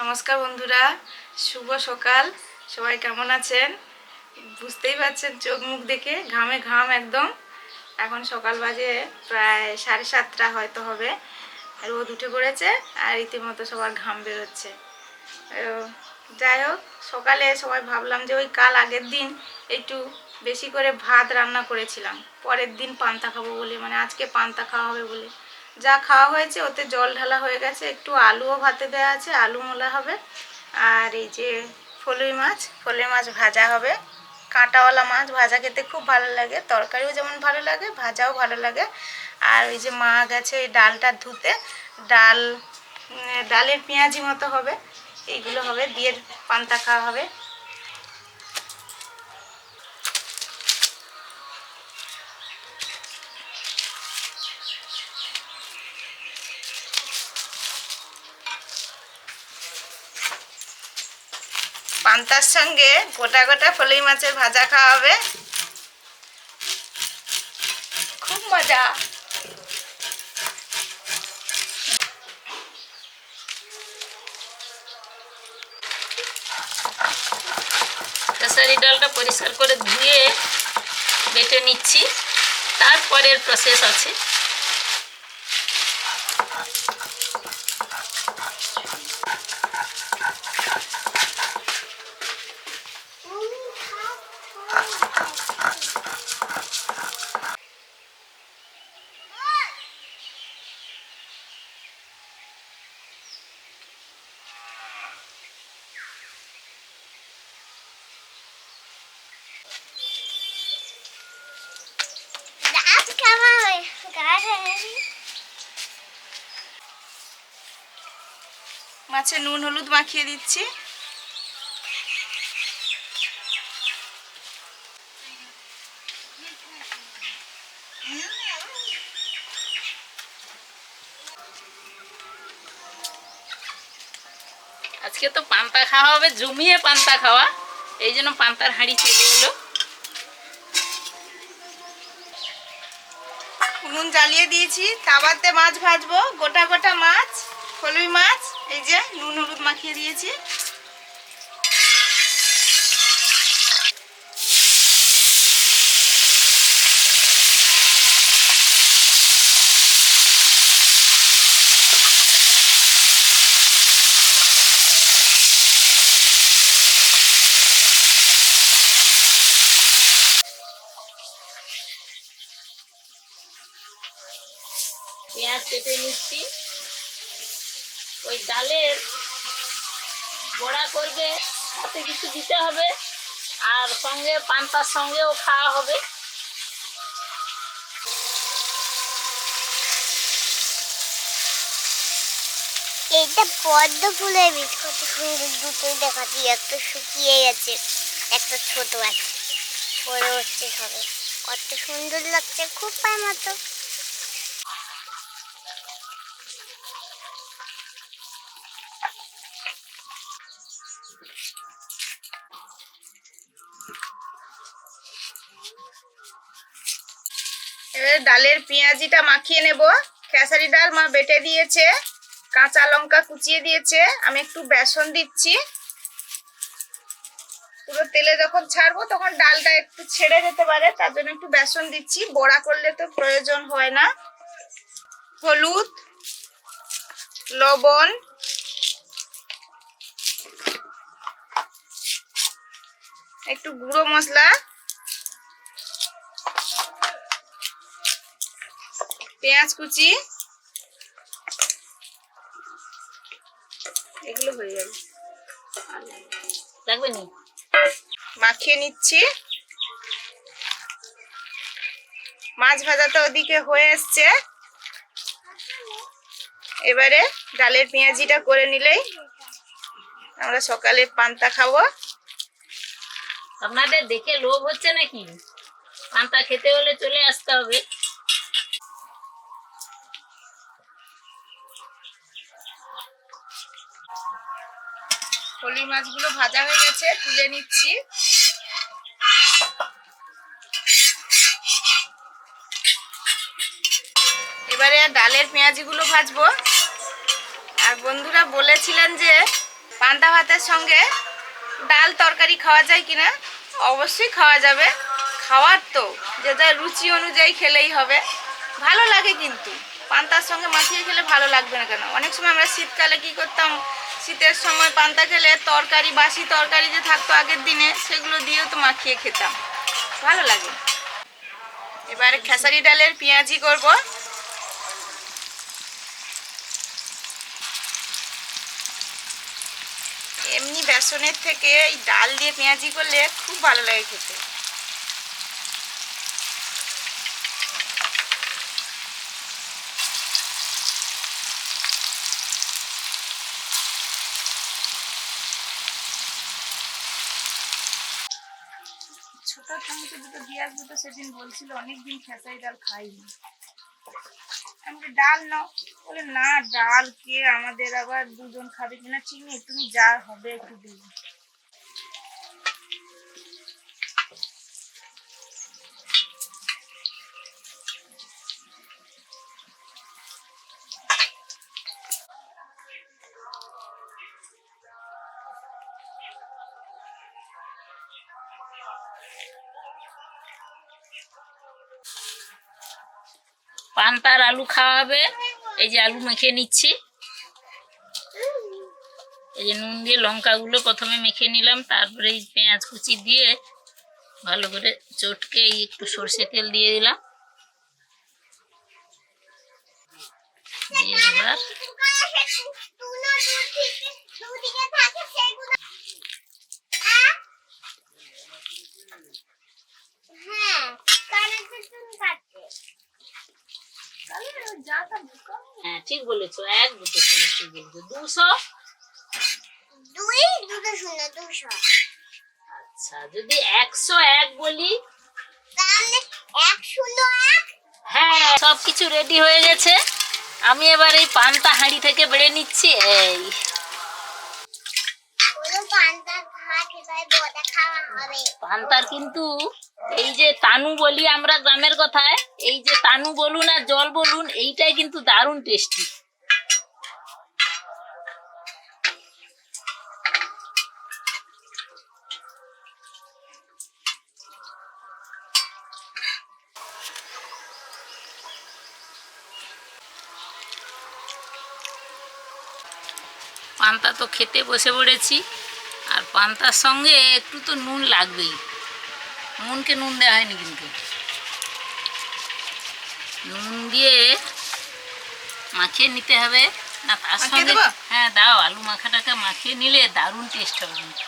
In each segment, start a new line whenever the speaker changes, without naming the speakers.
নমস্কার বন্ধুরা, শুভ সকাল। সবাই কেমন আছেন? বুঝতেই পারছেন চোখ মুখ দেখে, ঘামে ঘাম একদম। এখন সকাল বাজে প্রায় সাড়ে সাতটা হয়তো হবে। রোদ উঠে পড়েছে আর রীতিমতো সবার ঘাম বেরোচ্ছে। যাই হোক, সকালে সবাই ভাবলাম যে ওই কাল আগের দিন একটু বেশি করে ভাত রান্না করেছিলাম। পরের দিন পান্তা খাব বলে মানে আজকে পান্তা খাওয়া হবে বলে। যা খাওয়া হয়েছে, ওতে জল ঢালা হয়ে গেছে, একটু আলুও ভাতে দেওয়া আছে, আলু মোলা হবে। আর এই যে ফলুই মাছ ফলুই মাছ ভাজা হবে। কাঁটাওয়ালা মাছ ভাজা খেতে খুব ভালো লাগে, তরকারিও যেমন ভালো লাগে, ভাজাও ভালো লাগে। আর ওই যে মা গেছে ওই ডালটা ধুতে, ডাল ডালের পেঁয়াজি মতো হবে, এইগুলো হবে, দিয়ে পান্তা খাওয়া হবে। পান্তার সঙ্গে গোটা গোটা ফলই মাছের ভাজা খাওয়া হবে খুব মজা।
খেসারি ডালটা পরিষ্কার করে ধুয়ে বেটে নিচ্ছি। তারপরের প্রসেস আছে।
মাছে নুন, হলুদ মাখিয়ে দিচ্ছি।
আজকে তো পান্তা খাওয়া হবে, জমিয়ে পান্তা খাওয়া। এই জন্য পান্তার হাঁড়ি চলে এলো।
উনুন জ্বালিয়ে দিয়েছি, তাওয়াতে মাছ ভাজবো, গোটা গোটা মাছ ফলুই মাছ। এই যে নুন হলুদ মাখিয়ে দিয়েছি।
পেঁয়াজ কেটে নিচ্ছি। ওই ডালের বড়া করবে সাথে কিছু দিতে হবে, আর সঙ্গে পান্তার সঙ্গেও খাওয়া হবে।
এটা পদ্ম ফুলের বীজ কত সুন্দর দুটোই দেখাচ্ছি, একটা শুকিয়ে গেছে, একটা ছোট আছে। বড় হচ্ছে সবে। কত সুন্দর লাগছে, খুব পায় মতো।
ডালের পেঁয়াজিটা মাখিয়ে নেব। খেসারি ডাল মা বেটে দিয়েছে, কাঁচা লঙ্কা কুচিয়ে দিয়েছে, আমি একটু বেসন দিচ্ছি। পুরো তেলে যখন ছাড়বো তখন ডালটা একটু ছেড়ে যেতে পারে, তার জন্য একটু বেসন দিচ্ছি। বড়া করলে তো প্রয়োজন হয় না। হলুদ, লবণ, একটু গুঁড়ো মশলা পেঁয়াজ কুচি। এগুলো হয়ে যাবে।
লাগবে নি?
মাখিয়ে নিচ্ছি। মাছ ভাজাটা ওদিকে হয়ে এসছে। এবারে ডালের পেঁয়াজিটা করে নিলেই আমরা সকালে পান্তা খাব।
আপনাদের দেখে লোভ হচ্ছে নাকি? পান্তা খেতে হলে চলে আসতে হবে।
ফলি মাছগুলো ভাজা হয়ে গেছে, তুলে নিচ্ছি। এবারে ডালের পেঁয়াজিগুলো ভাজবো। আর বন্ধুরা বলেছিলেন যে, পান্তা ভাতের সঙ্গে ডাল তরকারি খাওয়া যায় কিনা? অবশ্যই খাওয়া যাবে। খাওয়ার তো যেটা রুচি অনুযায়ী খেলেই হবে। ভালো লাগে কিন্তু। পান্তার সঙ্গে মাখিয়ে খেলে ভালো লাগবে না কেন? অনেক সময় আমরা শীতকালে কি করতাম শীতের সময় পান্তা খেলে তরকারি, বাসি তরকারি যে থাকতো আগের দিনে, সেগুলো দিয়েও তো মাখিয়ে খেতাম। ভালো লাগে। এবারে খেসারি ডালের পেঁয়াজি করব। এমনি বেসনের থেকে এই ডাল দিয়ে পেঁয়াজি করলে খুব ভালো লাগে খেতে ছোট চামচে দুটো দিয়ে আসব তো সেদিন বলছিল, অনেকদিন খেসারি ডাল খাইনি। আমি ডাল নাও। বলে, না, ডাল কে আমাদের আবার দুজন খাবে কিনা চিনি? তুমি যা হবে একটু দিও
পান্তার আলু খাওয়াবে। এই যে আলু মেখে নিচ্ছি। এই যে নুন দিয়ে লঙ্কাগুলো প্রথমে মেখে নিলাম, তারপরে এই পেঁয়াজ কুচি দিয়ে ভালো করে চটকে এই একটু সর্ষে তেল দিয়ে দিলাম দিয়ে এবার
হ্যাঁ কানের চুন কাটছে
হ্যাঁ ঠিক বলেছ এক দুটো শূন্য ঠিক বলেছ। দুশো?
দুই দুটো শূন্য দুশো।
আচ্ছা যদি একশো এক বলি?
তাহলে এক শূন্য এক?
হ্যাঁ সব কিছু রেডি হয়ে গেছে। আমি এবার এই পান্তা হাঁড়ি থেকে বেড়ে নিচ্ছি এই। পান্তার কিন্তু এই যে তানু বলি আমরা গ্রামের কথায়, এই যে তানু বলুন আর জল বলুন, এইটাই কিন্তু দারুণ টেস্টি পান্তা তো খেতে বসে পড়েছি, আর পান্তার সঙ্গে একটু তো নুন লাগবেই। নুনকে নুন দেওয়া হয়নি কিন্তু। নুন দিয়ে মাখিয়ে নিতে হবে। না তার সঙ্গে? হ্যাঁ দাও আলু মাখাটাকে মাখিয়ে নিলে দারুণ টেস্ট হবে কিন্তু।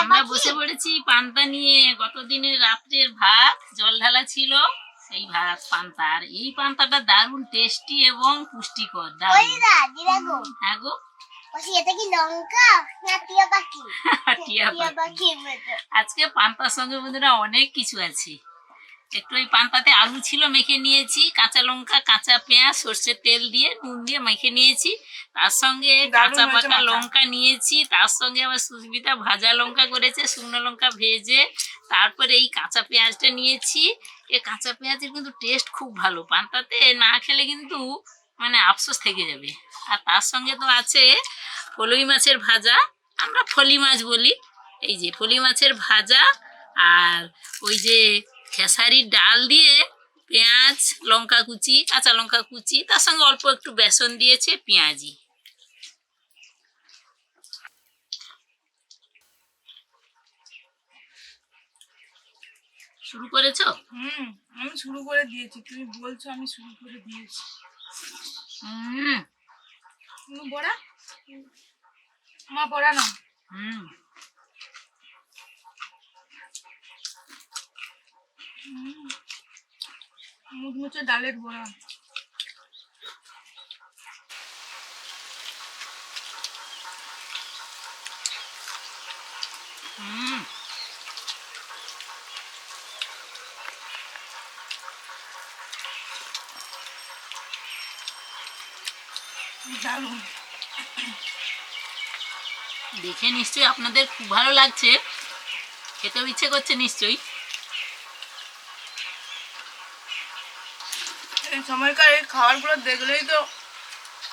আমরা? বসে পড়েছি পান্তা নিয়ে। গতদিনের রাত্রের ভাত জল ঢালা ছিল। সেই ভাত পান্তা আর এই পান্তাটা দারুণ টেস্টি এবং পুষ্টিকর দারুণ। হ্যাঁ গো। আজকে পান্তার সঙ্গে বন্ধুরা অনেক কিছু আছে। একটু ওই পান্তাতে আলু ছিল মেখে নিয়েছি কাঁচা লঙ্কা কাঁচা পেঁয়াজ সর্ষের তেল দিয়ে নুন দিয়ে মেখে নিয়েছি। তার সঙ্গে কাঁচা পাকা লঙ্কা নিয়েছি তার সঙ্গে আবার সুস্মিতা ভাজা লঙ্কা করেছে শুকনো লঙ্কা ভেজে। তারপরে এই কাঁচা পেঁয়াজটা নিয়েছি। এই কাঁচা পেঁয়াজের কিন্তু টেস্ট খুব ভালো। পান্তাতে না খেলে কিন্তু মানে আফসোস থেকে যাবে। আর তার সঙ্গে তো আছে ফলই মাছের ভাজা। আমরা ফলি মাছ বলি। এই যে ফলি মাছের ভাজা আর ওই যে খেসারির ডাল দিয়ে পেঁয়াজ, লঙ্কা কুচি, কাঁচা লঙ্কা কুচি, তার সঙ্গে অল্প একটু বেসন দিয়েছে পেঁয়াজি। শুরু করেছ?
হুম, আমি শুরু করে দিয়েছি। তুমি বলছো আমি শুরু করে দিয়েছি। বড়া। মা বড়া নাও।
হুম।
মুচমুচে ডালের বড়া।
হুম।
দারুণ।
দেখে নিশ্চয়ই আপনাদের খুব ভালো লাগছে। খেতেও ইচ্ছে করছে নিশ্চয়ই।
এই সময়কার এই খাবারগুলো দেখলেই তো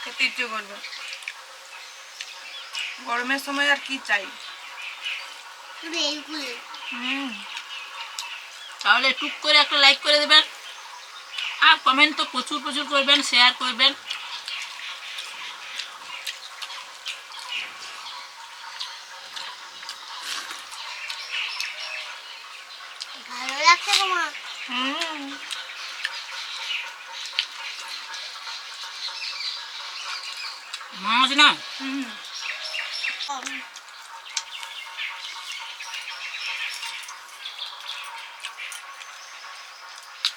খেতে ইচ্ছে করবে। গরমের সময় আর কি চাই?
তাহলে টুক করে একটা লাইক করে দেবেন। আর কমেন্ট তো প্রচুর প্রচুর করবেন শেয়ার করবেন।
গো মা।
হুম।
মাছ না?
হুম।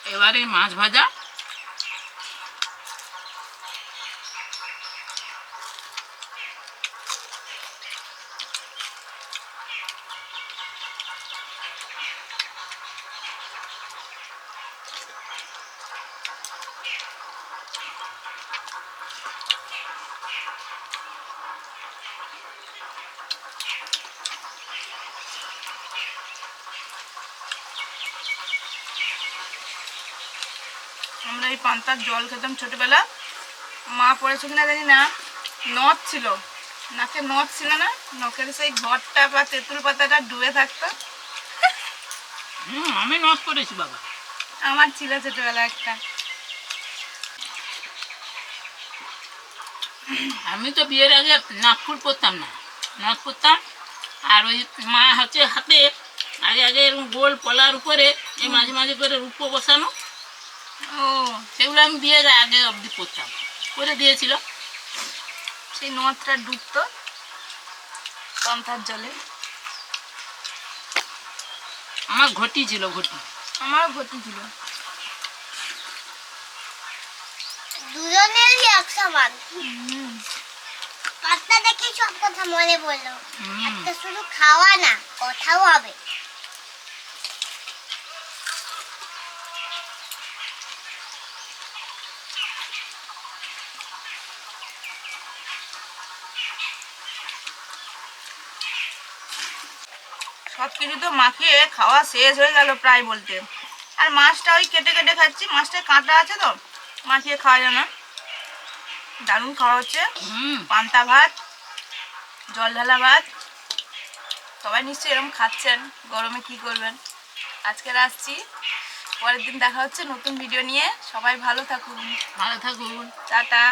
এবারে মাছ ভাজা।
আমরা এই পান্তার জল খেতাম ছোটবেলা। মা পড়েছে কিনা জানি না। নথ ছিল। নাকে নথ ছিল না। নখের সেই ঘরটা বা তেঁতুল পাতাটা ডুবে থাকতো।
আমি নষ্ট করেছি বাবা।
আমার ছিল ছোটবেলা একটা।
আমি তো বিয়ের আগে নাগফুল পরতাম না। নথ পরতাম। আর ওই মা হচ্ছে হাতে আগে আগে এরকম গোল পলার উপরে এই মাঝে মাঝে করে রূপো বসানো।
ও
সেগুলো আমি বিয়ের আগে অবধি পরতাম। করে দিয়েছিল।
সেই নথটা ডুবতো পান্তার জলে।
আমার ঘটি ছিল ঘটি।
আমারও ভর্তি ছিল।
দুজনেরই একশো মান
হুম।
পাত্তা দেখে সব কথা মনে পড়ল। একটা শুধু খাওয়া না কথাও হবে।
সব কিছু তো মাখিয়ে খাওয়া শেষ হয়ে গেল প্রায় বলতে। আর মাছটা ওই কেটে কেটে খাচ্ছি মাছটা কাঁটা আছে তো মাখিয়ে খাওয়া যায় না। দারুণ খাওয়া হচ্ছে।
হুম।
পান্তা ভাত জল ঢালা ভাত। সবাই নিশ্চয়ই এরকম খাচ্ছেন গরমে কি করবেন? আজকে আসছি। পরের দিন দেখা হচ্ছে নতুন ভিডিও নিয়ে। সবাই ভালো থাকুন।
ভালো থাকুন।
টাটা।